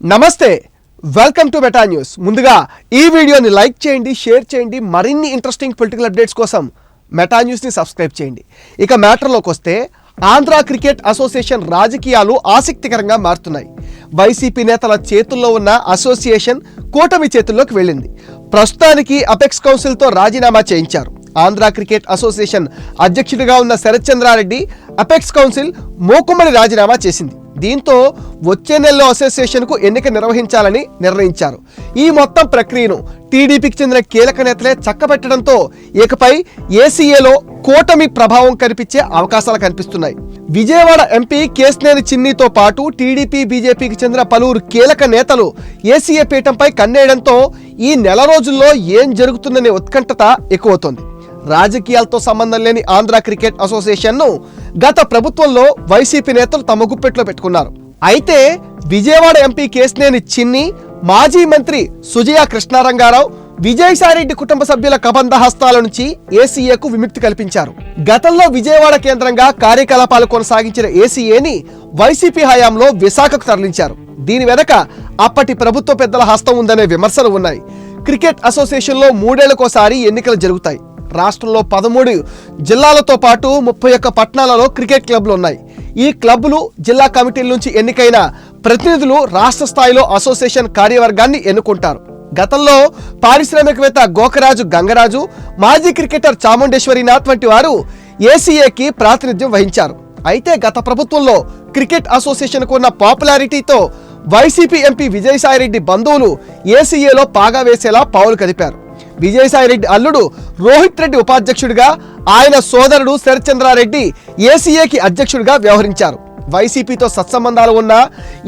నమస్తే welcome to meta news ముందుగా ఈ వీడియోని లైక్ చేయండి షేర్ చేయండి మరిన్ని ఇంట్రెస్టింగ్ పొలిటికల్ అప్డేట్స్ కోసం మెటా న్యూస్ని సబ్స్క్రైబ్ చేయండి. ఇక మ్యాటర్లోకి వస్తే ఆంధ్ర క్రికెట్ అసోసియేషన్ రాజకీయాలు ఆసక్తికరంగా మారుతున్నాయి. వైసీపీ నేతల చేతుల్లో ఉన్న అసోసియేషన్ కూటమి చేతుల్లోకి వెళ్ళింది. ప్రస్తుతానికి అపెక్స్ కౌన్సిల్తో రాజీనామా చేయించారు. ఆంధ్ర క్రికెట్ అసోసియేషన్ అధ్యక్షుడిగా ఉన్న శరత్ చంద్రారెడ్డి అపెక్స్ కౌన్సిల్ మోకుమ్మడి రాజీనామా చేసింది. దీంతో వచ్చే నెలలో అసోసియేషన్కు ఎన్నిక నిర్వహించాలని నిర్ణయించారు. ఈ మొత్తం ప్రక్రియను టీడీపీకి చెందిన కీలక నేతలే చక్కబెట్టడంతో ఇకపై ఏసీఏలో కూటమి ప్రభావం కనిపించే అవకాశాలు కనిపిస్తున్నాయి. విజయవాడ ఎంపీ కేసినేని చిన్నితో పాటు టీడీపీ బీజేపీకి చెందిన పలువురు కీలక నేతలు ఏసీఏ పీఠంపై కన్నేయడంతో ఈ నెల రోజుల్లో ఏం జరుగుతుందనే ఉత్కంఠత ఎక్కువవుతోంది. రాజకీయాలతో సంబంధం లేని ఆంధ్ర క్రికెట్ అసోసియేషన్ను గత ప్రభుత్వంలో వైసీపీ నేతలు తమ గుప్పెట్లో పెట్టుకున్నారు. అయితే విజయవాడ ఎంపీ కేసినేని చిన్ని మాజీ మంత్రి సుజయ కృష్ణారంగారావు విజయసాయిరెడ్డి కుటుంబ సభ్యుల కబంధ హస్తాల నుంచి ఏసీఏకు విముక్తి కల్పించారు. గతంలో విజయవాడ కేంద్రంగా కార్యకలాపాలు కొనసాగించిన ఏసీఏని వైసీపీ హయాంలో విశాఖకు తరలించారు. దీని వెనక అప్పటి ప్రభుత్వ పెద్దల హస్తం ఉందనే విమర్శలు ఉన్నాయి. క్రికెట్ అసోసియేషన్లో మూడేళ్ళకోసారి ఎన్నికలు జరుగుతాయి. రాష్ట్రంలో పదమూడు జిల్లాలతో పాటు ముప్పై ఒక్క పట్టణాలలో క్రికెట్ క్లబ్లు ఉన్నాయి. ఈ క్లబ్లు జిల్లా కమిటీల నుంచి ఎన్నికైన ప్రతినిధులు రాష్ట్ర స్థాయిలో అసోసియేషన్ కార్యవర్గాన్ని ఎన్నుకుంటారు. గతంలో పారిశ్రామికవేత్త గోకరాజు గంగరాజు మాజీ క్రికెటర్ చాముండేశ్వరినాథ్ వంటి వారు ఏసీఏకి ప్రాతినిధ్యం వహించారు. అయితే గత ప్రభుత్వంలో క్రికెట్ అసోసియేషన్కు ఉన్న పాపులారిటీతో వైసీపీ ఎంపీ విజయసాయిరెడ్డి బంధువులు ఏసీఏలో పాగా వేసేలా పావులు కదిపారు. విజయసాయిరెడ్డి అల్లుడు రోహిత్ రెడ్డి ఉపాధ్యక్షుడిగా ఆయన సోదరుడు శరత్చంద్రారెడ్డి ఏసీఏకి అధ్యక్షుడిగా వ్యవహరించారు. వైసీపీతో సత్సంబంధాలు ఉన్న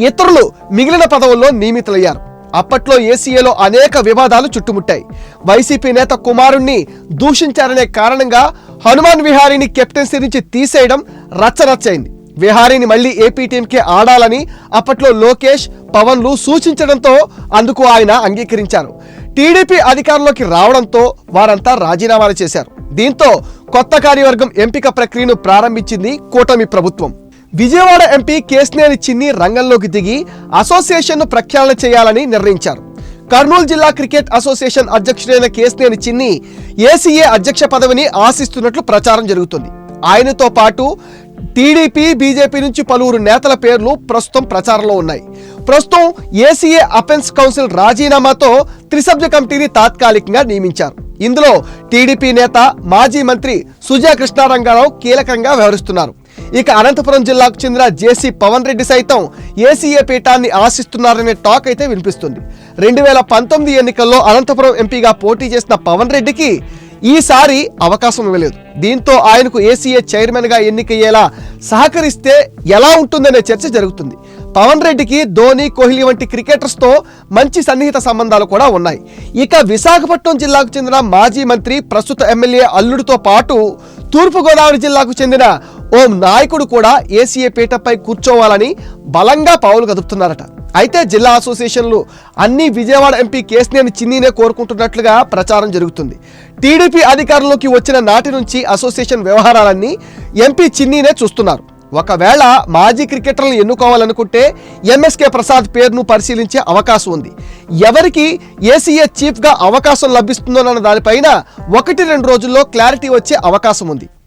ఇతరులు మిగిలిన పదవుల్లో నియమితులయ్యారు. అప్పట్లో ఏసీఏలో అనేక వివాదాలు చుట్టుముట్టాయి. వైసీపీ నేత కుమారుణ్ణి దూషించారనే కారణంగా హనుమాన్ విహారీని కెప్టెన్సీ నుంచి తీసేయడం రచ్చరచ్చైంది విహారీని మళ్ళీ ఏపీ టీంకే ఆడాలని అప్పట్లో లోకేష్ పవన్లు సూచించడంతో అందుకు ఆయన అంగీకరించారు. టీడీపీ అధికారంలోకి రావడంతో వారంతా రాజీనామాలు చేశారు. దీంతో కొత్త కార్యవర్గం ఎంపిక ప్రక్రియను ప్రారంభించింది కూటమి ప్రభుత్వం. విజయవాడ ఎంపీ కేసినేని చిన్ని రంగంలోకి దిగి అసోసియేషన్ను ప్రక్షాళన చేయాలని నిర్ణయించారు. కర్నూలు జిల్లా క్రికెట్ అసోసియేషన్ అధ్యక్షుడైన కేసినేని చిన్ని ఏసీఏ అధ్యక్ష పదవిని ఆశిస్తున్నట్లు ప్రచారం జరుగుతుంది. ఆయనతో పాటు టీడీపీ బీజేపీ నుంచి పలువురు నేతల పేర్లు ప్రస్తుతం ప్రచారంలో ఉన్నాయి. ప్రస్తుతం ఏసీఏ అఫెన్స్ కౌన్సిల్ రాజీనామాతో త్రిసభ్య కమిటీని తాత్కాలికంగా నియమించారు. ఇందులో టీడీపీ నేత మాజీ మంత్రి సుజా కృష్ణారంగారావు కీలకంగా వ్యవహరిస్తున్నారు. ఇక అనంతపురం జిల్లాకు చెందిన జేసీ పవన్ రెడ్డి సైతం ఏసీఏ పీఠాన్ని ఆశిస్తున్నారనే టాక్ అయితే వినిపిస్తుంది. రెండు వేల పంతొమ్మిది ఎన్నికల్లో అనంతపురం ఎంపీగా పోటీ చేసిన పవన్ రెడ్డికి ఈసారి అవకాశం ఇవ్వలేదు. దీంతో ఆయనకు ఏసీఏ చైర్మన్గా ఎన్నికయ్యేలా సహకరిస్తే ఎలా ఉంటుందనే చర్చ జరుగుతుంది. పవన్ రెడ్డికి ధోని కోహ్లీ వంటి క్రికెటర్స్తో మంచి సన్నిహిత సంబంధాలు కూడా ఉన్నాయి. ఇక విశాఖపట్నం జిల్లాకు చెందిన మాజీ మంత్రి ప్రస్తుత ఎమ్మెల్యే అల్లుడితో పాటు తూర్పుగోదావరి జిల్లాకు చెందిన ఓం నాయకుడు కూడా ఏసీఏ పీఠపై కూర్చోవాలని బలంగా పావులు కదుపుతున్నారట. అయితే జిల్లా అసోసియేషన్లు అన్ని విజయవాడ ఎంపీ కేసినేని చిన్నీనే కోరుకుంటున్నట్లుగా ప్రచారం జరుగుతుంది. టీడీపీ అధికారంలోకి వచ్చిన నాటి నుంచి అసోసియేషన్ వ్యవహారాలన్నీ ఎంపీ చిన్నీనే చూస్తున్నారు. ఒకవేళ మాజీ క్రికెటర్లను ఎన్నుకోవాలనుకుంటే ఎంఎస్కే ప్రసాద్ పేరును పరిశీలించే అవకాశం ఉంది. ఎవరికి ఏసీఏ చీఫ్గా అవకాశం లభిస్తుందోనన్న దానిపైన ఒకటి రెండు రోజుల్లో క్లారిటీ వచ్చే అవకాశం ఉంది.